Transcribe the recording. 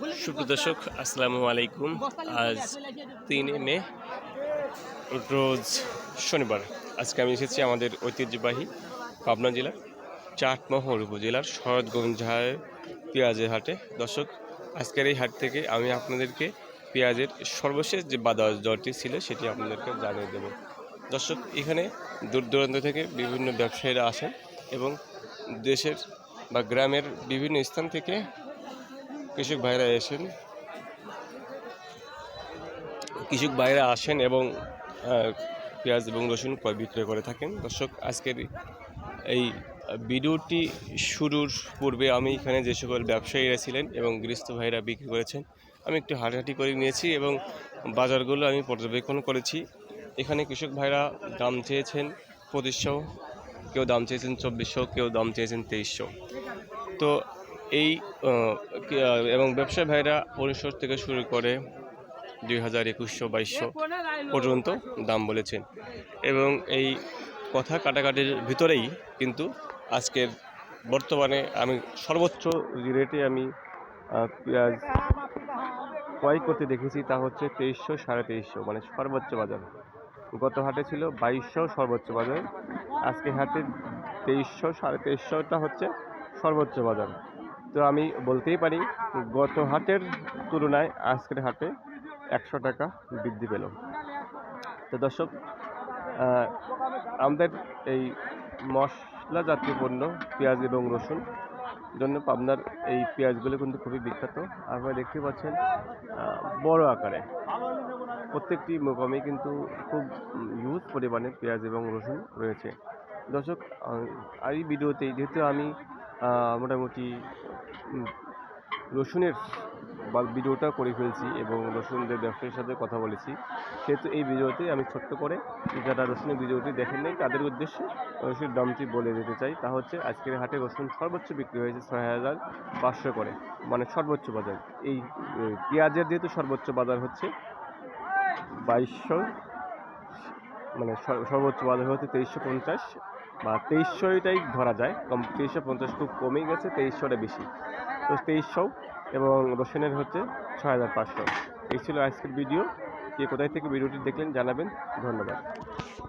সুপ্রদর্শক আসসালামু আলাইকুম। আজ তিন মে, রোজ শনিবার। আজকে আমি এসেছি আমাদের ঐতিহ্যবাহী পাবনা জেলার চাটমহল উপজেলার শরৎগঞ্জ হাটের পেঁয়াজের হাটে। দর্শক, আজকের এই হাট থেকে আমি আপনাদেরকে পেঁয়াজের সর্বশেষ যে বাজার দরটি ছিল, সেটি আপনাদেরকে জানিয়ে দেব। দর্শক, এখানে দূর দূরান্ত থেকে বিভিন্ন ব্যবসায়ীরা আসেন এবং দেশের বা গ্রামের বিভিন্ন স্থান থেকে কৃষক ভাইরা এসেন। কৃষক ভাইরা আসেন এবং পেঁয়াজ এবং রসুন ক্রয় বিক্রয় করে থাকেন। দর্শক, আজকের এই ভিডিওটি শুরুর পূর্বে আমি এখানে যে সকল ব্যবসায়ীরা ছিলেন এবং গৃহস্থ ভাইরা বিক্রি করেছেন, আমি একটু হাঁটাহাঁটি করে নিয়েছি এবং বাজারগুলো আমি পর্যবেক্ষণ করেছি। এখানে কৃষক ভাইরা দাম চেয়েছেন পঁচিশশো, কেউ দাম চেয়েছেন চব্বিশশো, কেউ দাম চেয়েছেন তেইশশো। তো এই এবং ব্যবসা ভাইরা উনিশশো থেকে শুরু করে দুই হাজার একুশশো বাইশশো পর্যন্ত দাম বলেছেন। এবং এই কথা কাটাকাটির ভিতরেই কিন্তু আজকের বর্তমানে আমি সর্বোচ্চ রেটে আমি পেঁয়াজ ক্রয় করতে দেখেছি তা হচ্ছে তেইশশো সাড়ে তেইশশো মানে সর্বোচ্চ বাজার। গত হাটে ছিল বাইশশো সর্বোচ্চ বাজার, আজকে হাটে তেইশশো সাড়ে তেইশশোটা হচ্ছে সর্বোচ্চ বাজার। তো আমি বলতেই পারি, গত হাটের তুলনায় আজকের হাটে একশো টাকা বৃদ্ধি পেল। তো দর্শক আমাদের এই মশলা জাতীয় পণ্য, পেঁয়াজ এবং রসুন জন্য পাবনার এই পেঁয়াজগুলো কিন্তু খুবই বিখ্যাত। আপনারা দেখতে পাচ্ছেন বড় আকারে। প্রত্যেকটি মোকামে কিন্তু খুব ইউজ পরিমাণে পেঁয়াজ এবং রসুন রয়েছে। দর্শক এই ভিডিওতে যেহেতু আমি মোটামুটি রসুনের বা ভিডিওটা করে ফেলছি এবং রসুনদের ব্যবসায়ীর সাথে কথা বলেছি। সেহেতু এই ভিডিওতে আমি ছোট্ট করে যারা রসুনের ভিডিওটি দেখেন নাই, তাদের উদ্দেশ্যে রসুনের দামটি বলে দিতে চাই। তা হচ্ছে আজকের হাটে রসুন সর্বোচ্চ বিক্রি হয়েছে ছয় হাজার পাঁচশো করে মানে সর্বোচ্চ বাজার। এই পেঁয়াজের যেহেতু সর্বোচ্চ বাজার হচ্ছে বাইশশো মানে সর- সর্বোচ্চ বাজার হচ্ছে তেইশশো পঞ্চাশ। বা তেইশশোটাই ধরা যায়। কম, তেইশশো পঞ্চাশ খুব কমে গেছে, তেইশশোটা বেশি। তো তেইশশো এবং রসুনের হচ্ছে ছয় হাজার পাঁচশো। এই ছিল আজকের ভিডিও। কে কোথায় থেকে ভিডিওটি দেখলেন জানাবেন। ধন্যবাদ।